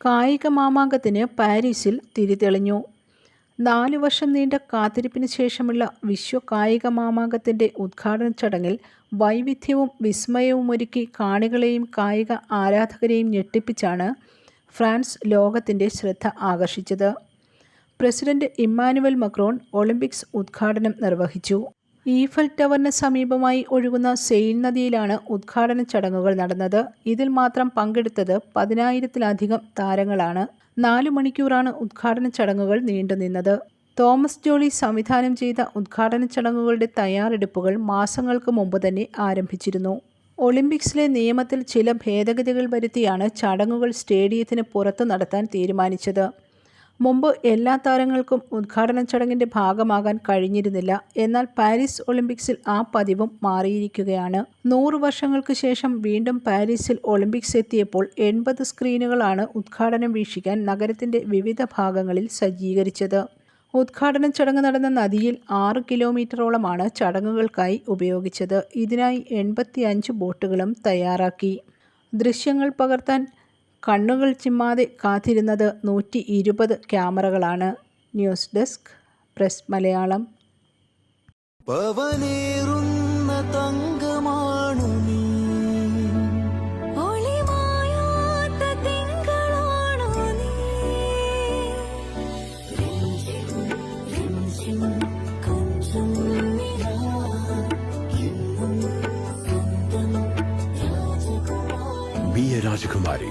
കായിക മാമാങ്കത്തിന് പാരീസിൽ തിരിതെളിഞ്ഞു നാലു വർഷം നീണ്ട കാത്തിരിപ്പിന് ശേഷമുള്ള വിശ്വ കായിക മാമാങ്കത്തിന്റെ ഉദ്ഘാടന ചടങ്ങിൽ വൈവിധ്യവും വിസ്മയവും ഒരുക്കി കാണികളെയും കായിക ആരാധകരെയും ഞെട്ടിപ്പിച്ചാണ് ഫ്രാൻസ് ലോകത്തിന്റെ ശ്രദ്ധ ആകർഷിച്ചത്. പ്രസിഡന്റ് ഇമ്മാനുവൽ മക്രോൺ ഒളിമ്പിക്സ് ഉദ്ഘാടനം നിർവഹിച്ചു. ഈഫൽ ടവറിന് സമീപമായി ഒഴുകുന്ന സെയിൻ നദിയിലാണ് ഉദ്ഘാടന ചടങ്ങുകൾ നടന്നത്. ഇതിൽ മാത്രം പങ്കെടുത്തത് പതിനായിരത്തിലധികം താരങ്ങളാണ്. നാലു മണിക്കൂറാണ് ഉദ്ഘാടന ചടങ്ങുകൾ നീണ്ടുനിന്നത് തോമസ് ജോളി സംവിധാനം ചെയ്ത ഉദ്ഘാടന ചടങ്ങുകളുടെ തയ്യാറെടുപ്പുകൾ മാസങ്ങൾക്ക് മുമ്പ് തന്നെ ആരംഭിച്ചിരുന്നു. ഒളിമ്പിക്സിലെ നിയമത്തിൽ ചില ഭേദഗതികൾ വരുത്തിയാണ് ചടങ്ങുകൾ സ്റ്റേഡിയത്തിന് പുറത്ത് നടത്താൻ തീരുമാനിച്ചത്. മുമ്പ് എല്ലാ താരങ്ങൾക്കും ഉദ്ഘാടന ചടങ്ങിന്റെ ഭാഗമാകാൻ കഴിഞ്ഞിരുന്നില്ല. എന്നാൽ പാരീസ് ഒളിമ്പിക്സിൽ ആ പതിവും മാറിയിരിക്കുകയാണ്. നൂറ് വർഷങ്ങൾക്ക് ശേഷം വീണ്ടും പാരീസിൽ ഒളിമ്പിക്സ് എത്തിയപ്പോൾ എൺപത് സ്ക്രീനുകളാണ് ഉദ്ഘാടനം വീക്ഷിക്കാൻ നഗരത്തിന്റെ വിവിധ ഭാഗങ്ങളിൽ സജ്ജീകരിച്ചത്. ഉദ്ഘാടന ചടങ്ങ് നടന്ന നദിയിൽ ആറ് കിലോമീറ്ററോളമാണ് ചടങ്ങുകൾക്കായി ഉപയോഗിച്ചത്. ഇതിനായി എൺപത്തിയഞ്ച് ബോട്ടുകളും തയ്യാറാക്കി. ദൃശ്യങ്ങൾ പകർത്താൻ കണ്ണുകൾ ചിമ്മാതെ കാത്തിരുന്നത് നൂറ്റി ഇരുപത് ക്യാമറകളാണ് ന്യൂസ് ഡെസ്ക് പ്രസ് മലയാളം പവനേറുന്ന തങ്കമാണു Rajakumari